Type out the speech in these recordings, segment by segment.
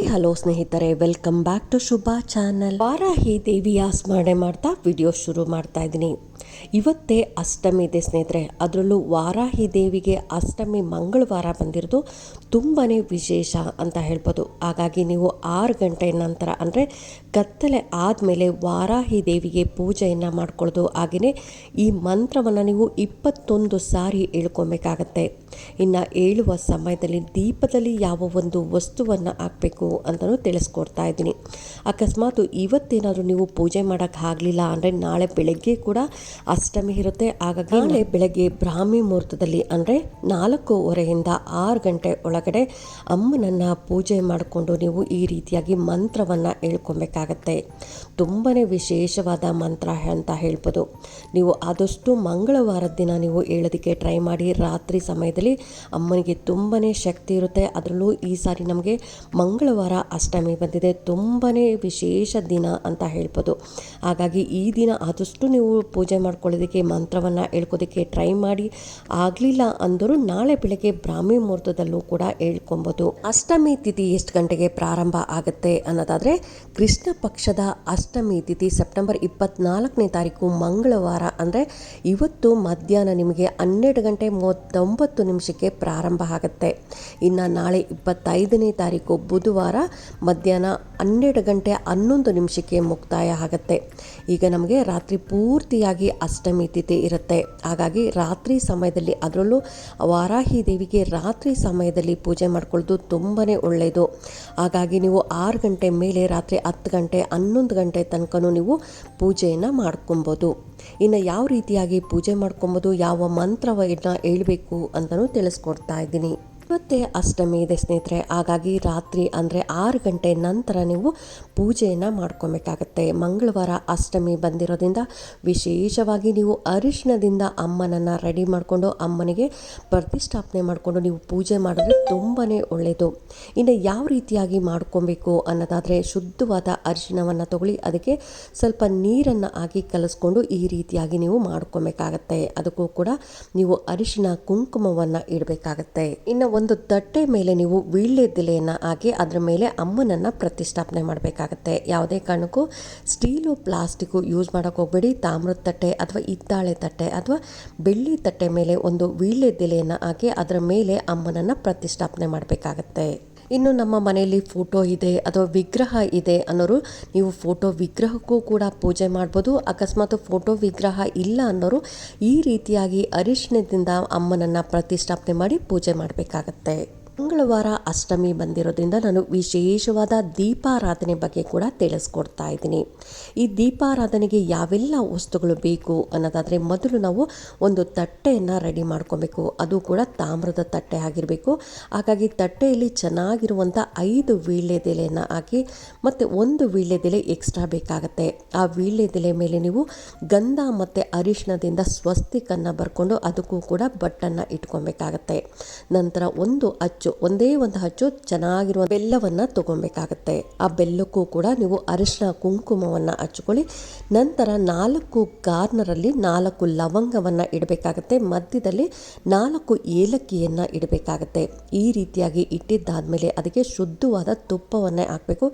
Hi, hello ಸ್ನೇಹಿತರೆ welcome back to Shubha channel Varahi ದೇವಿಯ ಸ್ಮರಣೆ ಮಾಡ್ತಾ ವಿಡಿಯೋ ಶುರು ಮಾಡ್ತಾ ಇದ್ದೀನಿ. ಇವತ್ತೇ ಅಷ್ಟಮಿ ಇದೆ ಸ್ನೇಹಿತರೆ. ಅದರಲ್ಲೂ ವಾರಾಹಿ ದೇವಿಗೆ ಅಷ್ಟಮಿ ಮಂಗಳವಾರ ಬಂದಿರೋದು ತುಂಬಾ ವಿಶೇಷ ಅಂತ ಹೇಳ್ಬೋದು. ಹಾಗಾಗಿ ನೀವು ಆರು ಗಂಟೆ ನಂತರ ಅಂದರೆ ಕತ್ತಲೆ ಆದಮೇಲೆ ವಾರಾಹಿ ದೇವಿಗೆ ಪೂಜೆಯನ್ನು ಮಾಡ್ಕೊಳ್ಳೋದು ಹಾಗೆಯೇ ಈ ಮಂತ್ರವನ್ನು ನೀವು ಇಪ್ಪತ್ತೊಂದು ಸಾರಿ ಹೇಳ್ಕೊಬೇಕಾಗತ್ತೆ ಇನ್ನು ಹೇಳುವ ಸಮಯದಲ್ಲಿ ದೀಪದಲ್ಲಿ ಯಾವ ಒಂದು ವಸ್ತುವನ್ನು ಹಾಕಬೇಕು ಅಂತಲೂ ತಿಳಿಸ್ಕೊಡ್ತಾ ಇದ್ದೀನಿ. ಅಕಸ್ಮಾತ್ ಇವತ್ತೇನಾದರೂ ನೀವು ಪೂಜೆ ಮಾಡೋಕ್ಕೆ ಆಗಲಿಲ್ಲ ಅಂದರೆ ನಾಳೆ ಬೆಳಗ್ಗೆ ಕೂಡ ಅಷ್ಟಮಿ ಇರುತ್ತೆ. ಹಾಗಾಗಿ ನಾಳೆ ಬೆಳಗ್ಗೆ ಬ್ರಾಹ್ಮಿ ಮುಹೂರ್ತದಲ್ಲಿ ಅಂದರೆ ನಾಲ್ಕೂವರೆಯಿಂದ ಆರು ಗಂಟೆ ಒಳಗಡೆ ಅಮ್ಮನನ್ನು ಪೂಜೆ ಮಾಡಿಕೊಂಡು ನೀವು ಈ ರೀತಿಯಾಗಿ ಮಂತ್ರವನ್ನು ಹೇಳ್ಕೊಬೇಕಾಗತ್ತೆ. ತುಂಬಾ ವಿಶೇಷವಾದ ಮಂತ್ರ ಅಂತ ಹೇಳ್ಬೋದು. ನೀವು ಆದಷ್ಟು ಮಂಗಳವಾರದ ದಿನ ನೀವು ಹೇಳೋದಕ್ಕೆ ಟ್ರೈ ಮಾಡಿ. ರಾತ್ರಿ ಸಮಯದಲ್ಲಿ ಅಮ್ಮನಿಗೆ ತುಂಬಾ ಶಕ್ತಿ ಇರುತ್ತೆ. ಅದರಲ್ಲೂ ಈ ಸಾರಿ ನಮಗೆ ಮಂಗಳವಾರ ಅಷ್ಟಮಿ ಬಂದಿದೆ. ತುಂಬಾ ವಿಶೇಷ ದಿನ ಅಂತ ಹೇಳ್ಬೋದು. ಹಾಗಾಗಿ ಈ ದಿನ ಆದಷ್ಟು ನೀವು ಪೂಜೆ ಮಾಡ್ಕೊಳ್ಳೋದಕ್ಕೆ, ಮಂತ್ರವನ್ನು ಹೇಳ್ಕೋದಕ್ಕೆ ಟ್ರೈ ಮಾಡಿ. ಆಗಲಿಲ್ಲ ಅಂದರೂ ನಾಳೆ ಬೆಳಗ್ಗೆ ಬ್ರಾಹ್ಮಿ ಮುಹೂರ್ತದಲ್ಲೂ ಕೂಡ ಹೇಳ್ಕೊಬೋದು. ಅಷ್ಟಮಿ ತಿಥಿ ಎಷ್ಟು ಗಂಟೆಗೆ ಪ್ರಾರಂಭ ಆಗುತ್ತೆ ಅನ್ನೋದಾದರೆ ಕೃಷ್ಣ ಪಕ್ಷದ ಅಷ್ಟಮಿ ತಿಥಿ ಸೆಪ್ಟೆಂಬರ್ ಇಪ್ಪತ್ನಾಲ್ಕನೇ ತಾರೀಕು ಮಂಗಳವಾರ ಅಂದರೆ ಇವತ್ತು ಮಧ್ಯಾಹ್ನ ನಿಮಗೆ ಹನ್ನೆರಡು ಗಂಟೆ ಮೂವತ್ತೊಂಬತ್ತು ನಿಮಿಷಕ್ಕೆ ಪ್ರಾರಂಭ ಆಗುತ್ತೆ. ಇನ್ನು ನಾಳೆ ಇಪ್ಪತ್ತೈದನೇ ತಾರೀಕು ಬುಧವಾರ ಮಧ್ಯಾಹ್ನ ಹನ್ನೆರಡು ಗಂಟೆ ಹನ್ನೊಂದು ನಿಮಿಷಕ್ಕೆ ಮುಕ್ತಾಯ ಆಗುತ್ತೆ. ಈಗ ನಮಗೆ ರಾತ್ರಿ ಪೂರ್ತಿಯಾಗಿ ಅಷ್ಟಮಿ ತಿಥಿ ಇರುತ್ತೆ. ಹಾಗಾಗಿ ರಾತ್ರಿ ಸಮಯದಲ್ಲಿ ಅದರಲ್ಲೂ ವಾರಾಹಿ ದೇವಿಗೆ ರಾತ್ರಿ ಸಮಯದಲ್ಲಿ ಪೂಜೆ ಮಾಡ್ಕೊಳ್ಳೋದು ತುಂಬಾ ಒಳ್ಳೆಯದು ಹಾಗಾಗಿ ನೀವು ಆರು ಗಂಟೆ ಮೇಲೆ ರಾತ್ರಿ ಹತ್ತು ಗಂಟೆ, ಹನ್ನೊಂದು ಗಂಟೆ ತನಕನೂ ನೀವು ಪೂಜೆಯನ್ನು ಮಾಡ್ಕೊಬೋದು. ಇನ್ನು ಯಾವ ರೀತಿಯಾಗಿ ಪೂಜೆ ಮಾಡ್ಕೊಬೋದು, ಯಾವ ಮಂತ್ರವನ್ನು ಹೇಳಬೇಕು ಅಂತಲೂ ತಿಳಿಸ್ಕೊಡ್ತಾ ಇದ್ದೀನಿ. ಇವತ್ತೇ ಅಷ್ಟಮಿ ಇದೆ ಸ್ನೇಹಿತರೆ. ಹಾಗಾಗಿ ರಾತ್ರಿ ಅಂದರೆ ಆರು ಗಂಟೆ ನಂತರ ನೀವು ಪೂಜೆಯನ್ನು ಮಾಡ್ಕೊಬೇಕಾಗತ್ತೆ. ಮಂಗಳವಾರ ಅಷ್ಟಮಿ ಬಂದಿರೋದ್ರಿಂದ ವಿಶೇಷವಾಗಿ ನೀವು ಅರಿಶಿಣದಿಂದ ಅಮ್ಮನನ್ನು ರೆಡಿ ಮಾಡಿಕೊಂಡು ಅಮ್ಮನಿಗೆ ಪ್ರತಿಷ್ಠಾಪನೆ ಮಾಡಿಕೊಂಡು ನೀವು ಪೂಜೆ ಮಾಡಿದ್ರೆ ತುಂಬಾ ಒಳ್ಳೆಯದು ಇನ್ನು ಯಾವ ರೀತಿಯಾಗಿ ಮಾಡ್ಕೊಬೇಕು ಅನ್ನೋದಾದರೆ ಶುದ್ಧವಾದ ಅರಿಶಿಣವನ್ನು ತಗೊಳ್ಳಿ. ಅದಕ್ಕೆ ಸ್ವಲ್ಪ ನೀರನ್ನು ಹಾಕಿ ಕಲಿಸ್ಕೊಂಡು ಈ ರೀತಿಯಾಗಿ ನೀವು ಮಾಡ್ಕೊಬೇಕಾಗತ್ತೆ. ಅದಕ್ಕೂ ಕೂಡ ನೀವು ಅರಿಶಿಣ ಕುಂಕುಮವನ್ನು ಇಡಬೇಕಾಗತ್ತೆ. ಇನ್ನು ಒಂದು ತಟ್ಟೆ ಮೇಲೆ ನೀವು ವೀಳ್ಯದೆಲೆಯನ್ನು ಹಾಕಿ ಅದರ ಮೇಲೆ ಅಮ್ಮನನ್ನು ಪ್ರತಿಷ್ಠಾಪನೆ ಮಾಡಬೇಕಾಗತ್ತೆ. ಯಾವುದೇ ಕಾರಣಕ್ಕೂ ಸ್ಟೀಲು ಪ್ಲಾಸ್ಟಿಕ್ಕು ಯೂಸ್ ಮಾಡೋಕ್ಕೆ ಹೋಗಬೇಡಿ. ತಾಮ್ರದ ತಟ್ಟೆ ಅಥವಾ ಹಿತ್ತಾಳೆ ತಟ್ಟೆ ಅಥವಾ ಬೆಳ್ಳಿ ತಟ್ಟೆ ಮೇಲೆ ಒಂದು ವೀಳ್ಯದೆಲೆಯನ್ನು ಹಾಕಿ ಅದರ ಮೇಲೆ ಅಮ್ಮನನ್ನು ಪ್ರತಿಷ್ಠಾಪನೆ ಮಾಡಬೇಕಾಗತ್ತೆ. ಇನ್ನು ನಮ್ಮ ಮನೆಯಲ್ಲಿ ಫೋಟೋ ಇದೆ ಅಥವಾ ವಿಗ್ರಹ ಇದೆ ಅನ್ನೋರು, ನೀವು ಫೋಟೋ ವಿಗ್ರಹಕ್ಕೂ ಕೂಡ ಪೂಜೆ ಮಾಡ್ಬೋದು. ಅಕಸ್ಮಾತ್ ಫೋಟೋ ವಿಗ್ರಹ ಇಲ್ಲ ಅನ್ನೋರು, ಈ ರೀತಿಯಾಗಿ ಅರಿಶಿಣದಿಂದ ಅಮ್ಮನನ್ನು ಪ್ರತಿಷ್ಠಾಪನೆ ಮಾಡಿ ಪೂಜೆ ಮಾಡಬೇಕಾಗತ್ತೆ. ಮಂಗಳವಾರ ಅಷ್ಟಮಿ ಬಂದಿರೋದ್ರಿಂದ ನಾನು ವಿಶೇಷವಾದ ದೀಪಾರಾಧನೆ ಬಗ್ಗೆ ಕೂಡ ತಿಳಿಸ್ಕೊಡ್ತಾ ಇದ್ದೀನಿ. ಈ ದೀಪಾರಾಧನೆಗೆ ಯಾವೆಲ್ಲ ವಸ್ತುಗಳು ಬೇಕು ಅನ್ನೋದಾದರೆ ಮೊದಲು ನಾವು ಒಂದು ತಟ್ಟೆಯನ್ನು ರೆಡಿ ಮಾಡ್ಕೊಬೇಕು. ಅದು ಕೂಡ ತಾಮ್ರದ ತಟ್ಟೆ ಆಗಿರಬೇಕು. ಹಾಗಾಗಿ ತಟ್ಟೆಯಲ್ಲಿ ಚೆನ್ನಾಗಿರುವಂಥ ಐದು ವೀಳ್ಯದೆಲೆಯನ್ನು ಹಾಕಿ ಮತ್ತು ಒಂದು ವೀಳ್ಯದೆಲೆ ಎಕ್ಸ್ಟ್ರಾ ಬೇಕಾಗತ್ತೆ. ಆ ವೀಳ್ಯದೆಲೆ ಮೇಲೆ ನೀವು ಗಂಧ ಮತ್ತು ಅರಿಶಿಣದಿಂದ ಸ್ವಸ್ತಿಕನ್ನು ಬರ್ಕೊಂಡು ಅದಕ್ಕೂ ಕೂಡ ಬಟ್ಟನ್ನು ಇಟ್ಕೊಬೇಕಾಗತ್ತೆ. ನಂತರ ಒಂದು ಅಚ್ಚು ಒಂದೇ ಒಂದು ಹಚ್ಚು ಚೆನ್ನಾಗಿರುವ ಬೆಲ್ಲವನ್ನು ತಗೊಬೇಕಾಗತ್ತೆ ಆ ಬೆಲ್ಲಕ್ಕೂ ಕೂಡ ನೀವು ಅರಿಶಿನ ಕುಂಕುಮವನ್ನು ಹಚ್ಕೊಳ್ಳಿ. ನಂತರ ನಾಲ್ಕು ಗಾರ್ನರಲ್ಲಿ ನಾಲ್ಕು ಲವಂಗವನ್ನು ಇಡಬೇಕಾಗತ್ತೆ. ಮಧ್ಯದಲ್ಲಿ ನಾಲ್ಕು ಏಲಕ್ಕಿಯನ್ನು ಇಡಬೇಕಾಗತ್ತೆ. ಈ ರೀತಿಯಾಗಿ ಇಟ್ಟಿದ್ದಾದಮೇಲೆ ಅದಕ್ಕೆ ಶುದ್ಧವಾದ ತುಪ್ಪವನ್ನೇ ಹಾಕಬೇಕು.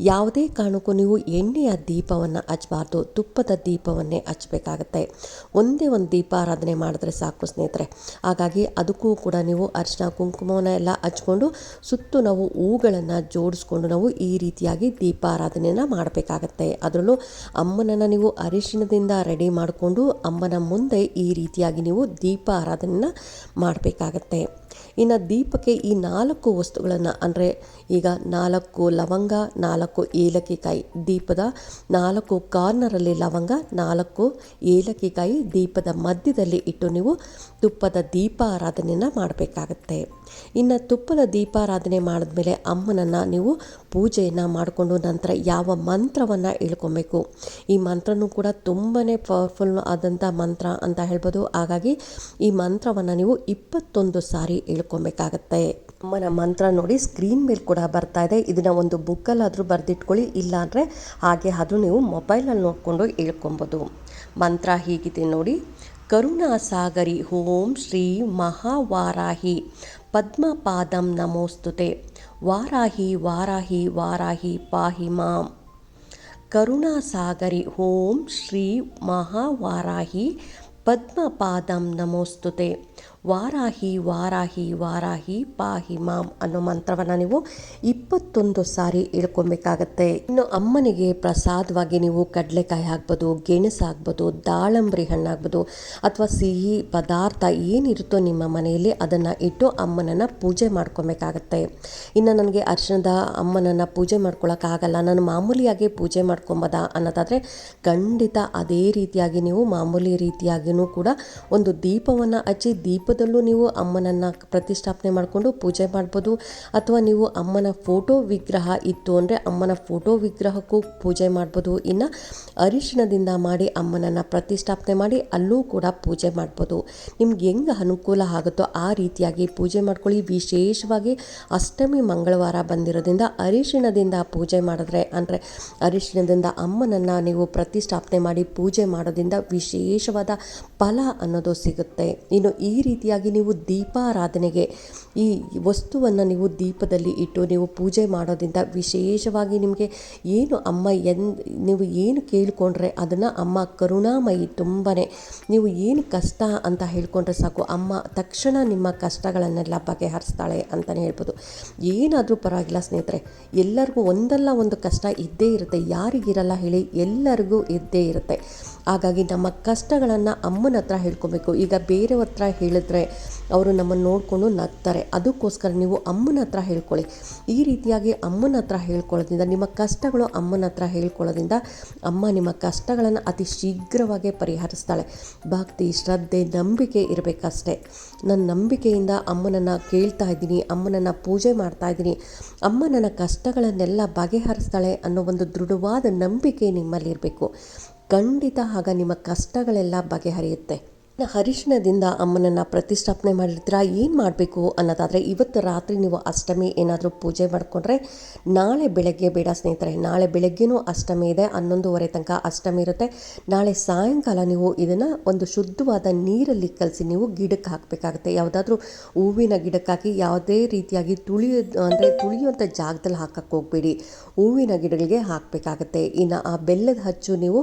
ಯಾವುದೇ ಕಾರಣಕ್ಕೂ ನೀವು ಎಣ್ಣೆಯ ದೀಪವನ್ನು ಹಚ್ಚಬಾರ್ದು ತುಪ್ಪದ ದೀಪವನ್ನೇ ಹಚ್ಚಬೇಕಾಗತ್ತೆ ಒಂದೇ ಒಂದು ದೀಪಾರಾಧನೆ ಮಾಡಿದ್ರೆ ಸಾಕು ಸ್ನೇಹಿತರೆ. ಹಾಗಾಗಿ ಅದಕ್ಕೂ ಕೂಡ ನೀವು ಅರಿಶಿನ ಕುಂಕುಮವನ್ನು ಎಲ್ಲ ಹಚ್ಕೊಂಡು ಸುತ್ತು ನಾವು ಹೂಗಳನ್ನು ಜೋಡಿಸ್ಕೊಂಡು ನಾವು ಈ ರೀತಿಯಾಗಿ ದೀಪಾರಾಧನೆಯನ್ನು ಮಾಡಬೇಕಾಗತ್ತೆ. ಅದರಲ್ಲೂ ಅಮ್ಮನನ್ನು ನೀವು ಅರಿಶಿಣದಿಂದ ರೆಡಿ ಮಾಡಿಕೊಂಡು ಅಮ್ಮನ ಮುಂದೆ ಈ ರೀತಿಯಾಗಿ ನೀವು ದೀಪ ಆರಾಧನೆಯನ್ನು ಮಾಡಬೇಕಾಗತ್ತೆ. ಇನ್ನು ದೀಪಕ್ಕೆ ಈ ನಾಲ್ಕು ವಸ್ತುಗಳನ್ನು ಅಂದರೆ ಈಗ ನಾಲ್ಕು ಲವಂಗ, ನಾಲ್ಕು ಏಲಕ್ಕಿಕಾಯಿ ದೀಪದ ನಾಲ್ಕು ಕಾರ್ನರಲ್ಲಿ ಲವಂಗ, ನಾಲ್ಕು ಏಲಕ್ಕಿಕಾಯಿ ದೀಪದ ಮಧ್ಯದಲ್ಲಿ ಇಟ್ಟು ನೀವು ತುಪ್ಪದ ದೀಪ ಆರಾಧನೆಯನ್ನು ಮಾಡಬೇಕಾಗತ್ತೆ. ಇನ್ನು ತುಪ್ಪದ ದೀಪಾರಾಧನೆ ಮಾಡಿದ್ಮೇಲೆ ಅಮ್ಮನನ್ನು ನೀವು ಪೂಜೆಯನ್ನು ಮಾಡಿಕೊಂಡು ನಂತರ ಯಾವ ಮಂತ್ರವನ್ನು ಹೇಳ್ಕೊಬೇಕು. ಈ ಮಂತ್ರನೂ ಕೂಡ ತುಂಬಾ ಪವರ್ಫುಲ್ ಆದಂಥ ಮಂತ್ರ ಅಂತ ಹೇಳ್ಬೋದು. ಹಾಗಾಗಿ ಈ ಮಂತ್ರವನ್ನು ನೀವು ಇಪ್ಪತ್ತೊಂದು ಸಾರಿ ಹೇಳ್ಕೊಬೇಕಾಗತ್ತೆ. ಅಮ್ಮನ ಮಂತ್ರ ನೋಡಿ ಸ್ಕ್ರೀನ್ ಮೇಲೆ ಕೂಡ ಬರ್ತಾ ಇದೆ. ಇದನ್ನು ಒಂದು ಬುಕ್ಕಲ್ಲಾದರೂ ಬರೆದಿಟ್ಕೊಳ್ಳಿ, ಇಲ್ಲಾಂದರೆ ಹಾಗೆ ಅದು ನೀವು ಮೊಬೈಲಲ್ಲಿ ನೋಡಿಕೊಂಡು ಹೇಳ್ಕೊಬೋದು. ಮಂತ್ರ ಹೀಗಿದೆ ನೋಡಿ. ಕರುಣಾಸಾಗರಿ ಓಂ ಶ್ರೀ ಮಹಾವಾರಾಹಿ. ಪದ್ಮಪಾದಂ ನಮೋಸ್ತುತೆ. ವಾರಾಹಿ ವಾರಾಹಿ ವಾರಾಹಿ ಪಾಹಿ ಮಾಂ. ಕರುಣಾಸಾಗರಿ ಓಂ ಶ್ರೀ ಮಹಾವಾರಾಹಿ. ಪದ್ಮಪಾದಂ ನಮೋಸ್ತುತೆ. ವಾರಾಹಿ ವಾರಾಹಿ ವಾರಾಹಿ, ಪಾಹಿ ಮಾಮ್ ಅನ್ನೋ ಮಂತ್ರವನ್ನು ನೀವು ಇಪ್ಪತ್ತೊಂದು ಸಾರಿ ಇಳ್ಕೊಬೇಕಾಗತ್ತೆ. ಇನ್ನು ಅಮ್ಮನಿಗೆ ಪ್ರಸಾದವಾಗಿ ನೀವು ಕಡಲೆಕಾಯಿ ಆಗ್ಬೋದು ಗೆಣಸು ಹಾಕ್ಬೋದು, ದಾಳಂಬ್ರಿ ಹಣ್ಣು ಹಾಕ್ಬೋದು, ಅಥವಾ ಸಿಹಿ ಪದಾರ್ಥ ಏನಿರುತ್ತೋ ನಿಮ್ಮ ಮನೆಯಲ್ಲಿ ಅದನ್ನು ಇಟ್ಟು ಅಮ್ಮನನ್ನು ಪೂಜೆ ಮಾಡ್ಕೊಬೇಕಾಗತ್ತೆ. ಇನ್ನು ನನಗೆ ಅರ್ಶನದ ಅಮ್ಮನನ್ನು ಪೂಜೆ ಮಾಡ್ಕೊಳ್ಳೋಕ್ಕಾಗಲ್ಲ ನಾನು ಮಾಮೂಲಿಯಾಗಿ ಪೂಜೆ ಮಾಡ್ಕೊಂಬೋದ ಅನ್ನೋದಾದರೆ ಖಂಡಿತ ಅದೇ ರೀತಿಯಾಗಿ ನೀವು ಮಾಮೂಲಿ ರೀತಿಯಾಗಿಯೂ ಕೂಡ ಒಂದು ದೀಪವನ್ನು ಹಚ್ಚಿ ದೀಪದಲ್ಲೂ ನೀವು ಅಮ್ಮನನ್ನು ಪ್ರತಿಷ್ಠಾಪನೆ ಮಾಡಿಕೊಂಡು ಪೂಜೆ ಮಾಡ್ಬೋದು. ಅಥವಾ ನೀವು ಅಮ್ಮನ ಫೋಟೋ ವಿಗ್ರಹ ಇತ್ತು ಅಂದರೆ ಅಮ್ಮನ ಫೋಟೋ ವಿಗ್ರಹಕ್ಕೂ ಪೂಜೆ ಮಾಡ್ಬೋದು. ಇನ್ನು ಅರಿಶಿಣದಿಂದ ಮಾಡಿ ಅಮ್ಮನನ್ನು ಪ್ರತಿಷ್ಠಾಪನೆ ಮಾಡಿ ಅಲ್ಲೂ ಕೂಡ ಪೂಜೆ ಮಾಡ್ಬೋದು. ನಿಮ್ಗೆ ಹೆಂಗೆ ಅನುಕೂಲ ಆಗುತ್ತೋ ಆ ರೀತಿಯಾಗಿ ಪೂಜೆ ಮಾಡ್ಕೊಳ್ಳಿ. ವಿಶೇಷವಾಗಿ ಅಷ್ಟಮಿ, ಮಂಗಳವಾರ ಬಂದಿರೋದ್ರಿಂದ ಅರಿಶಿಣದಿಂದ ಪೂಜೆ ಮಾಡಿದ್ರೆ ಅಂದರೆ ಅರಿಶಿಣದಿಂದ ಅಮ್ಮನನ್ನು ನೀವು ಪ್ರತಿಷ್ಠಾಪನೆ ಮಾಡಿ ಪೂಜೆ ಮಾಡೋದ್ರಿಂದ ವಿಶೇಷವಾದ ಫಲ ಅನ್ನೋದು ಸಿಗುತ್ತೆ. ಇನ್ನು ಈ ರೀತಿಯಾಗಿ ನೀವು ದೀಪಾರಾಧನೆಗೆ ಈ ವಸ್ತುವನ್ನು ನೀವು ದೀಪದಲ್ಲಿ ಇಟ್ಟು ನೀವು ಪೂಜೆ ಮಾಡೋದ್ರಿಂದ ವಿಶೇಷವಾಗಿ ನಿಮಗೆ ಏನು ಅಮ್ಮ ಎನ್ ನೀವು ಏನು ಕೇಳಿಕೊಂಡ್ರೆ ಅದನ್ನು ಅಮ್ಮ ಕರುಣಾಮಯಿ ತುಂಬಾ ನೀವು ಏನು ಕಷ್ಟ ಅಂತ ಹೇಳ್ಕೊಂಡ್ರೆ ಸಾಕು. ಅಮ್ಮ ತಕ್ಷಣ ನಿಮ್ಮ ಕಷ್ಟಗಳನ್ನೆಲ್ಲ ಬಗೆಹರಿಸ್ತಾಳೆ ಅಂತಲೇ ಹೇಳ್ಬೋದು. ಏನಾದರೂ ಪರವಾಗಿಲ್ಲ ಸ್ನೇಹಿತರೆ, ಎಲ್ಲರಿಗೂ ಒಂದಲ್ಲ ಒಂದು ಕಷ್ಟ ಇದ್ದೇ ಇರುತ್ತೆ. ಯಾರಿಗಿರಲ್ಲ ಹೇಳಿ, ಎಲ್ಲರಿಗೂ ಇದ್ದೇ ಇರುತ್ತೆ. ಹಾಗಾಗಿ ನಮ್ಮ ಕಷ್ಟಗಳನ್ನು ಅಮ್ಮನ ಹತ್ರ ಹೇಳ್ಕೊಬೇಕು. ಈಗ ಬೇರೆಯವ್ರ ಹತ್ರ ಹೇಳಿದ್ರೆ ಅವರು ನಮ್ಮನ್ನು ನೋಡಿಕೊಂಡು ನಗ್ತಾರೆ. ಅದಕ್ಕೋಸ್ಕರ ನೀವು ಅಮ್ಮನ ಹತ್ರ ಹೇಳ್ಕೊಳ್ಳಿ. ಈ ರೀತಿಯಾಗಿ ಅಮ್ಮನ ಹತ್ರ ಹೇಳ್ಕೊಳ್ಳೋದ್ರಿಂದ, ನಿಮ್ಮ ಕಷ್ಟಗಳು ಅಮ್ಮನ ಹತ್ರ ಹೇಳ್ಕೊಳ್ಳೋದ್ರಿಂದ ಅಮ್ಮ ನಿಮ್ಮ ಕಷ್ಟಗಳನ್ನು ಅತಿ ಶೀಘ್ರವಾಗಿ ಪರಿಹರಿಸ್ತಾಳೆ. ಭಕ್ತಿ, ಶ್ರದ್ಧೆ, ನಂಬಿಕೆ ಇರಬೇಕಷ್ಟೇ. ನನ್ನ ನಂಬಿಕೆಯಿಂದ ಅಮ್ಮನನ್ನು ಕೇಳ್ತಾ ಇದ್ದೀನಿ, ಅಮ್ಮನನ್ನು ಪೂಜೆ ಮಾಡ್ತಾ ಇದ್ದೀನಿ. ಅಮ್ಮ ನನ್ನ ಕಷ್ಟಗಳನ್ನೆಲ್ಲ ಬಗೆಹರಿಸ್ತಾಳೆ ಅನ್ನೋ ಒಂದು ದೃಢವಾದ ನಂಬಿಕೆ ನಿಮ್ಮಲ್ಲಿರಬೇಕು. ಖಂಡಿತ ಆಗ ನಿಮ್ಮ ಕಷ್ಟಗಳೆಲ್ಲ ಬಗೆಹರಿಯುತ್ತೆ. ಅರಿಶಿಣದಿಂದ ಅಮ್ಮನನ್ನು ಪ್ರತಿಷ್ಠಾಪನೆ ಮಾಡಿರ್ತೀರಾ? ಏನು ಮಾಡಬೇಕು ಅನ್ನೋದಾದರೆ, ಇವತ್ತು ರಾತ್ರಿ ನೀವು ಅಷ್ಟಮಿ ಏನಾದರೂ ಪೂಜೆ ಮಾಡಿಕೊಂಡ್ರೆ ನಾಳೆ ಬೆಳಗ್ಗೆ ಬೇಡ ಸ್ನೇಹಿತರೆ, ನಾಳೆ ಬೆಳಗ್ಗೆನೂ ಅಷ್ಟಮಿ ಇದೆ, ಹನ್ನೊಂದುವರೆ ತನಕ ಅಷ್ಟಮಿ ಇರುತ್ತೆ. ನಾಳೆ ಸಾಯಂಕಾಲ ನೀವು ಇದನ್ನು ಒಂದು ಶುದ್ಧವಾದ ನೀರಲ್ಲಿ ಕಲಸಿ ನೀವು ಗಿಡಕ್ಕೆ ಹಾಕಬೇಕಾಗುತ್ತೆ. ಯಾವುದಾದ್ರೂ ಹೂವಿನ ಗಿಡಕ್ಕೆ ಹಾಕಿ ಯಾವುದೇ ರೀತಿಯಾಗಿ ತುಳಿಯೋ, ಅಂದರೆ ತುಳಿಯುವಂಥ ಜಾಗದಲ್ಲಿ ಹಾಕಕ್ಕೆ ಹೋಗಬೇಡಿ. ಹೂವಿನ ಗಿಡಗಳಿಗೆ ಹಾಕಬೇಕಾಗತ್ತೆ. ಇನ್ನು ಆ ಬೆಲ್ಲದ ಹಚ್ಚು ನೀವು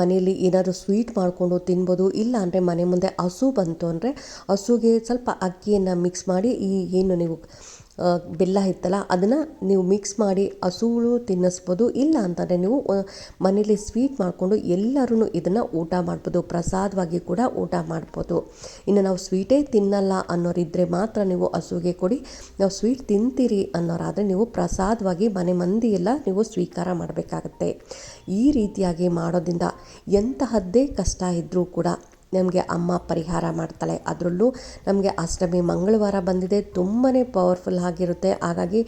ಮನೆಯಲ್ಲಿ ಏನಾದರೂ ಸ್ವೀಟ್ ಮಾಡಿಕೊಂಡು ತಿನ್ಬೋದು, ಇಲ್ಲ ಅಂದರೆ ಮನೆ ಮುಂದೆ ಹಸು ಬಂತು ಅಂದರೆ ಹಸುಗೆ ಸ್ವಲ್ಪ ಅಕ್ಕಿಯನ್ನು ಮಿಕ್ಸ್ ಮಾಡಿ ಈ ಏನು ನೀವು ಬೆಲ್ಲ ಇತ್ತಲ್ಲ ಅದನ್ನು ನೀವು ಮಿಕ್ಸ್ ಮಾಡಿ ಹಸುಗಳು ತಿನ್ನಿಸ್ಬೋದು. ಇಲ್ಲ ಅಂತಂದರೆ ನೀವು ಮನೇಲಿ ಸ್ವೀಟ್ ಮಾಡಿಕೊಂಡು ಎಲ್ಲರೂ ಇದನ್ನು ಊಟ ಮಾಡ್ಬೋದು. ಪ್ರಸಾದವಾಗಿ ಕೂಡ ಊಟ ಮಾಡ್ಬೋದು. ಇನ್ನು ನಾವು ಸ್ವೀಟೇ ತಿನ್ನಲ್ಲ ಅನ್ನೋರಿದ್ದರೆ ಮಾತ್ರ ನೀವು ಹಸುಗೆ ಕೊಡಿ. ನಾವು ಸ್ವೀಟ್ ತಿಂತೀರಿ ಅನ್ನೋರಾದರೆ ನೀವು ಪ್ರಸಾದವಾಗಿ ಮನೆ ಮಂದಿಯೆಲ್ಲ ನೀವು ಸ್ವೀಕಾರ ಮಾಡಬೇಕಾಗತ್ತೆ. ಈ ರೀತಿಯಾಗಿ ಮಾಡೋದ್ರಿಂದ ಎಂತಹದ್ದೇ ಕಷ್ಟ ಇದ್ದರೂ ಕೂಡ ನಮಗೆ ಅಮ್ಮ ಪರಿಹಾರ ಮಾಡ್ತಾಳೆ. ಅದರಲ್ಲೂ ನಮಗೆ ಅಷ್ಟಮಿ ಮಂಗಳವಾರ ಬಂದಿದೆ. ತುಂಬಾ ಪವರ್ಫುಲ್ ಆಗಿರುತ್ತೆ. ಹಾಗಾಗಿ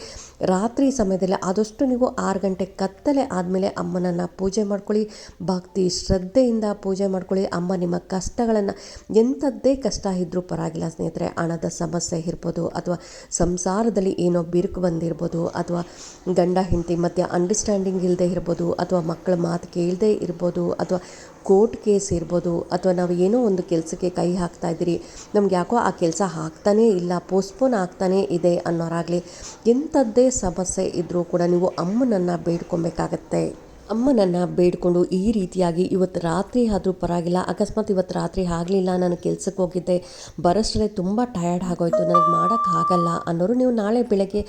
ರಾತ್ರಿ ಸಮಯದಲ್ಲಿ ಆದಷ್ಟು ನೀವು ಆರು ಗಂಟೆ ಕತ್ತಲೆ ಆದಮೇಲೆ ಅಮ್ಮನನ್ನು ಪೂಜೆ ಮಾಡ್ಕೊಳ್ಳಿ. ಭಕ್ತಿ, ಶ್ರದ್ಧೆಯಿಂದ ಪೂಜೆ ಮಾಡ್ಕೊಳ್ಳಿ. ಅಮ್ಮ ನಿಮ್ಮ ಕಷ್ಟಗಳನ್ನು ಎಂಥದ್ದೇ ಕಷ್ಟ ಇದ್ದರೂ ಪರವಾಗಿಲ್ಲ ಸ್ನೇಹಿತರೆ. ಹಣದ ಸಮಸ್ಯೆ ಇರ್ಬೋದು ಅಥವಾ ಸಂಸಾರದಲ್ಲಿ ಏನೋ ಬಿರುಕು ಬಂದಿರ್ಬೋದು ಅಥವಾ ಗಂಡ, ಹೆಂಡತಿ ಮತ್ತು ಅಂಡರ್ಸ್ಟ್ಯಾಂಡಿಂಗ್ ಇಲ್ಲದೆ ಇರ್ಬೋದು ಅಥವಾ ಮಕ್ಕಳ ಮಾತು ಕೇಳದೆ ಇರ್ಬೋದು ಅಥವಾ ಕೋರ್ಟ್ ಕೇಸ್ ಇರ್ಬೋದು ಅಥವಾ ನಾವು ಏನೋ ಒಂದು ಕೆಲಸಕ್ಕೆ ಕೈ ಹಾಕ್ತಾ ಇದ್ದೀರಿ, ನಮ್ಗೆ ಯಾಕೋ ಆ ಕೆಲಸ ಆಗ್ತಾನೇ ಇಲ್ಲ ಪೋಸ್ಟ್ಪೋನ್ ಆಗ್ತಾನೇ ಇದೆ ಅನ್ನೋರಾಗಲಿ, ಎಂಥದ್ದೇ ಸಮಸ್ಯೆ ಇದ್ದರೂ ಕೂಡ ನೀವು ಅಮ್ಮನನ್ನು ಬೇಡ್ಕೊಬೇಕಾಗತ್ತೆ. ಅಮ್ಮನನ್ನು ಬೇಡಿಕೊಂಡು ಈ ರೀತಿಯಾಗಿ ಇವತ್ತು ರಾತ್ರಿ ಆದರೂ ಪರವಾಗಿಲ್ಲ, ಅಕಸ್ಮಾತ್ ಇವತ್ತು ರಾತ್ರಿ ಆಗಲಿಲ್ಲ, ನಾನು ಕೆಲಸಕ್ಕೆ ಹೋಗಿದ್ದೆ, ಬರೋಷ್ಟರಲ್ಲೇ ತುಂಬ ಟಯರ್ಡ್ ಆಗೋಯ್ತು, ನನಗೆ ಮಾಡೋಕ್ಕಾಗಲ್ಲ ಅನ್ನೋರು ನೀವು ನಾಳೆ ಬೆಳಗ್ಗೆ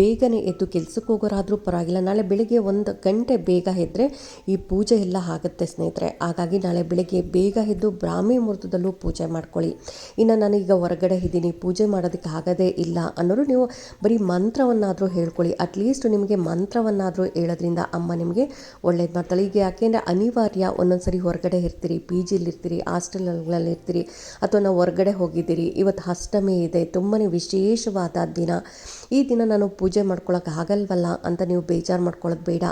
ಬೇಗನೆ ಎದ್ದು ಕೆಲಸಕ್ಕೆ ಹೋಗೋರಾದರೂ ಪರವಾಗಿಲ್ಲ, ನಾಳೆ ಬೆಳಗ್ಗೆ ಒಂದು ಗಂಟೆ ಬೇಗ ಎದ್ದರೆ ಈ ಪೂಜೆ ಎಲ್ಲ ಆಗುತ್ತೆ ಸ್ನೇಹಿತರೆ, ಹಾಗಾಗಿ ನಾಳೆ ಬೆಳಗ್ಗೆ ಬೇಗ ಎದ್ದು ಬ್ರಾಹ್ಮಿ ಮುಹೂರ್ತದಲ್ಲೂ ಪೂಜೆ ಮಾಡ್ಕೊಳ್ಳಿ. ಇನ್ನು ನಾನೀಗ ಹೊರಗಡೆ ಇದ್ದೀನಿ, ಪೂಜೆ ಮಾಡೋದಕ್ಕೆ ಆಗೋದೇ ಇಲ್ಲ ಅನ್ನೋರು ನೀವು ಬರೀ ಮಂತ್ರವನ್ನಾದರೂ ಹೇಳ್ಕೊಳ್ಳಿ ಅಟ್ಲೀಸ್ಟ್ ನಿಮಗೆ ಮಂತ್ರವನ್ನಾದರೂ ಹೇಳೋದ್ರಿಂದ ಅಮ್ಮ ನಿಮಗೆ ಒಳ್ಳೇದು ಮಾಡ್ತಾಳೆ ಈಗ ಯಾಕೆಂದರೆ ಅನಿವಾರ್ಯ ಒಂದೊಂದು ಸರಿ ಹೊರಗಡೆ ಇರ್ತೀರಿ, ಪಿ ಜಿಲಿರ್ತೀರಿ ಹಾಸ್ಟೆಲ್ಗಳಲ್ಲಿ ಇರ್ತೀರಿ, ಅಥವಾ ನಾವು ಹೊರಗಡೆ ಹೋಗಿದ್ದೀರಿ. ಇವತ್ತು ಅಷ್ಟಮಿ ಇದೆ ತುಂಬಾ ವಿಶೇಷವಾದ ದಿನ. ಈ ದಿನ ನಾನು ಪೂಜೆ ಮಾಡ್ಕೊಳಕ್ಕೆ ಆಗಲ್ವಲ್ಲ ಅಂತ ನೀವು ಬೇಜಾರು ಮಾಡ್ಕೊಳ್ಳೋದು ಬೇಡ.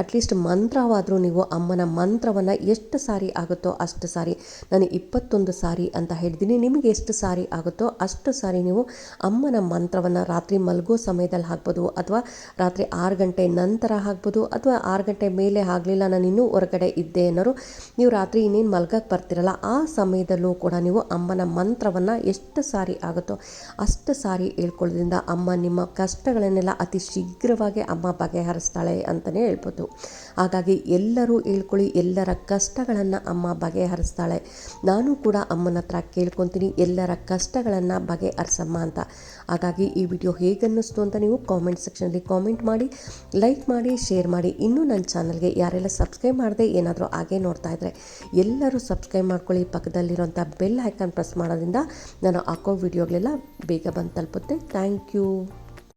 ಅಟ್ಲೀಸ್ಟ್ ಮಂತ್ರವಾದರೂ ನೀವು ಅಮ್ಮನ ಮಂತ್ರವನ್ನು ಎಷ್ಟು ಸಾರಿ ಆಗುತ್ತೋ ಅಷ್ಟು ಸಾರಿ. ನಾನು ಇಪ್ಪತ್ತೊಂದು ಸಾರಿ ಅಂತ ಹೇಳಿದ್ದೀನಿ. ನಿಮಗೆ ಎಷ್ಟು ಸಾರಿ ಆಗುತ್ತೋ ಅಷ್ಟು ಸಾರಿ ನೀವು ಅಮ್ಮನ ಮಂತ್ರವನ್ನು ರಾತ್ರಿ ಮಲಗೋ ಸಮಯದಲ್ಲಿ ಹಾಕ್ಬೋದು ಅಥವಾ ರಾತ್ರಿ ಆರು ಗಂಟೆ ನಂತರ ಹಾಕ್ಬೋದು ಅಥವಾ ಆರು ಗಂಟೆ ಮೇಲೆ ಆಗಲಿಲ್ಲ ನಾನು ಇನ್ನೂ ಹೊರಗಡೆ ಇದ್ದೆ ಅನ್ನೋರು ನೀವು ರಾತ್ರಿ ಇನ್ನೇನು ಮಲ್ಗಕ್ಕೆ ಬರ್ತಿರಲ್ಲ, ಆ ಸಮಯದಲ್ಲೂ ಕೂಡ ನೀವು ಅಮ್ಮನ ಮಂತ್ರವನ್ನು ಎಷ್ಟು ಸಾರಿ ಆಗುತ್ತೋ ಅಷ್ಟು ಸಾರಿ ಹೇಳ್ಕೊಳ್ಳೋದ್ರಿಂದ ಅಮ್ಮ ನಿಮ್ಮ ಕಷ್ಟಗಳನ್ನೆಲ್ಲ ಅತಿ ಶೀಘ್ರವಾಗಿ ಅಮ್ಮ ಬಗೆಹರಿಸ್ತಾಳೆ ಅಂತಲೇ ಹೇಳ್ಬೋದು. ಹಾಗಾಗಿ ಎಲ್ಲರೂ ಹೇಳ್ಕೊಳ್ಳಿ, ಎಲ್ಲರ ಕಷ್ಟಗಳನ್ನು ಅಮ್ಮ ಬಗೆಹರಿಸ್ತಾಳೆ. ನಾನು ಕೂಡ ಅಮ್ಮನ ಹತ್ರ ಕೇಳ್ಕೊತೀನಿ, ಎಲ್ಲರ ಕಷ್ಟಗಳನ್ನು ಬಗೆಹರಿಸಮ್ಮ ಅಂತ. ಹಾಗಾಗಿ ಈ ವಿಡಿಯೋ ಹೇಗನ್ನಿಸ್ತು ಅಂತ ನೀವು ಕಾಮೆಂಟ್ ಸೆಕ್ಷನಲ್ಲಿ ಕಾಮೆಂಟ್ ಮಾಡಿ ಲೈಕ್ ಮಾಡಿ ಶೇರ್ ಮಾಡಿ. ಇನ್ನೂ ನನ್ನ ಚಾನಲ್ಗೆ ಯಾರೆಲ್ಲ ಸಬ್ಸ್ಕ್ರೈಬ್ ಮಾಡದೆ ಏನಾದರೂ ಹಾಗೆ ನೋಡ್ತಾ ಇದ್ದರೆ ಎಲ್ಲರೂ ಸಬ್ಸ್ಕ್ರೈಬ್ ಮಾಡ್ಕೊಳ್ಳಿ. ಪಕ್ಕದಲ್ಲಿರುವಂಥ ಬೆಲ್ ಐಕಾನ್ ಪ್ರೆಸ್ ಮಾಡೋದ್ರಿಂದ ನಾನು ಹಾಕೋ ವಿಡಿಯೋಗಳೆಲ್ಲ ಬೇಗ ಬಂದು ತಲುಪುತ್ತೆ. Thank you